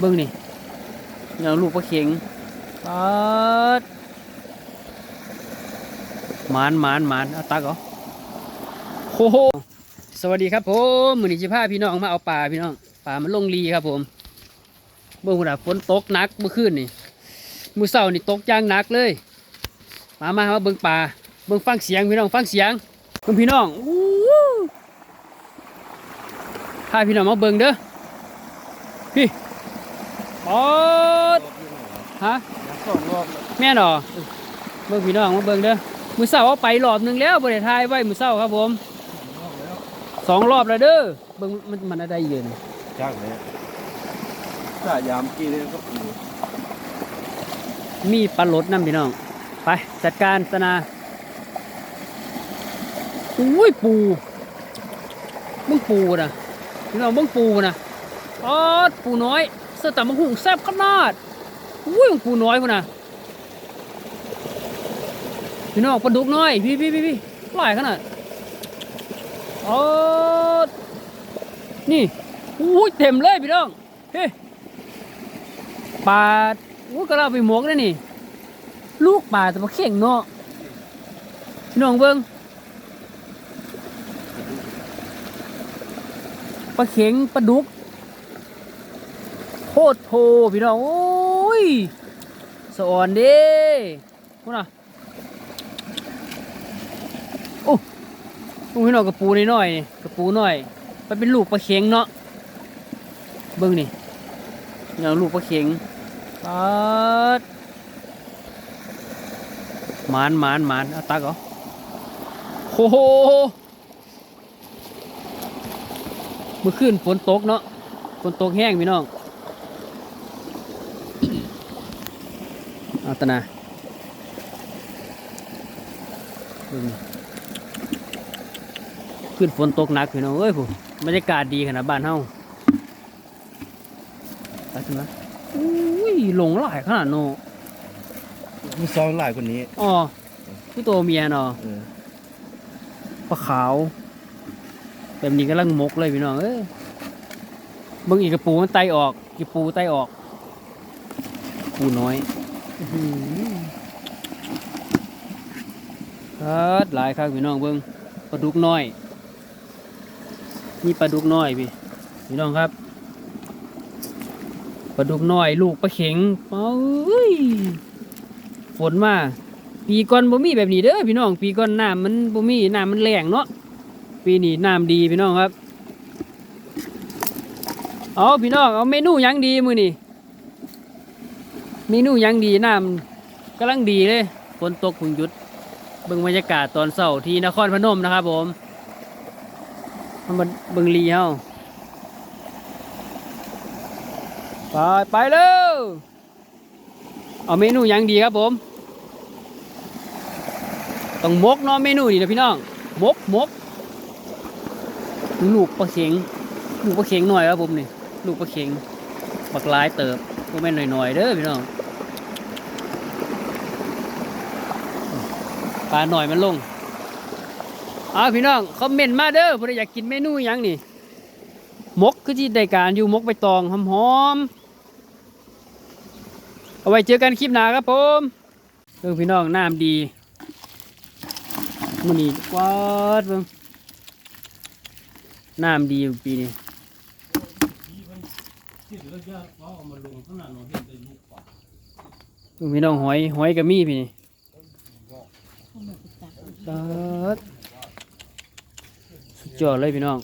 เบิ้งนี่อย่างลูกปลาเข็งปาดหมานหมานหมานเอาตักเหรอโอ้โหสวัสดีครับผมมือนี้จะพาพี่น้องมาเอาปลาพี่น้องปลามันลงรีครับผมเบิ้งคุณอะฝนตกหนักเมื่อคืนนี่มือเสาร์นี่ตกอย่างหนักเลย มามามาเบิ้งปลาเบิ้งฟังเสียงพี่น้องฟังเสียงเบิ้งพี่น้องอู้พาพี่น้องมาเบิ้งเด้อพี่ ปอดฮะสองรอบแม่นเหรอเบิ่งพี่น้องมาเบิ่งเด้อมือเศร้าเอาไปรอบหนึงแล้วบ่ได้ทายไว้มือเศร้าครับผมสองรอบแล้วเด้อเบิ่งมันมันอะไรเย็นจ้างเลยถ้ายามกี้เนี่ยก็ปูมีปลาลดน้ำพี่น้อง ไปจัดการสนาอุ้ยปูมึงปูนะพี่น้องมึงปูนะอ๋อปูน้อยเสตำมังหุ่งแซ่บขนาดอุ้ยมึงปูน้อยพุ่นนะพี่น้องปลาดุกน้อย พี่พี่พี่พี่หลายขนาดอ๋อนี่อุ้ยเต็มเลยพี่น้องเฮ้ปลาอุ้ยก็เราไปหมกเลยนี่ ลูกปลาแต่มาเข่งเนาะพี่น้องเบิ้งปลาเข็งปลาดุก ตรโพพี่น้อง โอ้ยสอ่อนเด้พูน่ะโอ้ลูกพี่น้องกระปูน้อยๆนี่กระปูน้อยมันเป็นลูกปลาเข็งเนาะเบิ้งนี่อย่างลูกปลาเข็งปาดหมานหมานหมานเอาตักเหรอโอ้โหเมื่อคืนฝนตกเนาะฝนตกแห้งพี่น้อง อาตะนาเบิ่งขึ้นฝนตกหนักพี่น้องเอ้ยผมบรรยากาศดีขนาดบ้านเฮาไปขึ้นมาอุ้ยหลงหลายขนาดโนมีซองหลายคนนี้อ๋อคือตัวเมียเนาะเออปลาขาวแบบนี้กำลังมกเลยพี่น้องเอ้ยเบิ่งอีกกระปูมันไตออกกระปูไตออก ปูน้อยอื้อหือ ครับหลายครับพี่น้องเบิ่งปลาดุกน้อย นี่ปลาดุกน้อยพี่พี่น้องครับปลาดุกน้อยลูกปลาเข็งเอ้ยฝนมาปีก่อนบ่มีแบบนี้เด้อพี่น้อง ปีก่อนน้ำมันบ่มีน้ำมันแรงเนาะปีนี้น้ำดีพี่น้องครับ เอาพี่น้องเอาเมนูยังดีมือนี้ เมนูยังดีน้ำกำลังดีเลยฝนตกพึ่งหยุดเบิ่งบรรยากาศตอนเช้าที่นครพนมนะครับผมมันเบิ่งลีเฮาไปไปเร็วเอาเมนูยังดีครับผม ต้องมกเนาะเมนูนี่นะพี่น้องมกมกลูกปลาเข็งลูกปลาเข็งหน่อยครับผมนี่ลูกปลาเข็งบักลายเติบ ก็แม่นหน่อยๆเด้อพี่น้องปลาหน่อยมันลงเอาพี่น้องคอมเมนต์มาเด้อเพื่ออยากกินเมนูยังนี่มกคือที่ได้การอยู่มกใบตองหอมๆเอาไว้เจอกันคลิปหน้าครับผมเออพี่น้องน้ำดีมันนี่กวาดเบิ่งน้ำดีปีนี้ ดูพี่น้องหอยหอยกับมีพี่นี่ตัดสุดยอดเลยพี่น้อง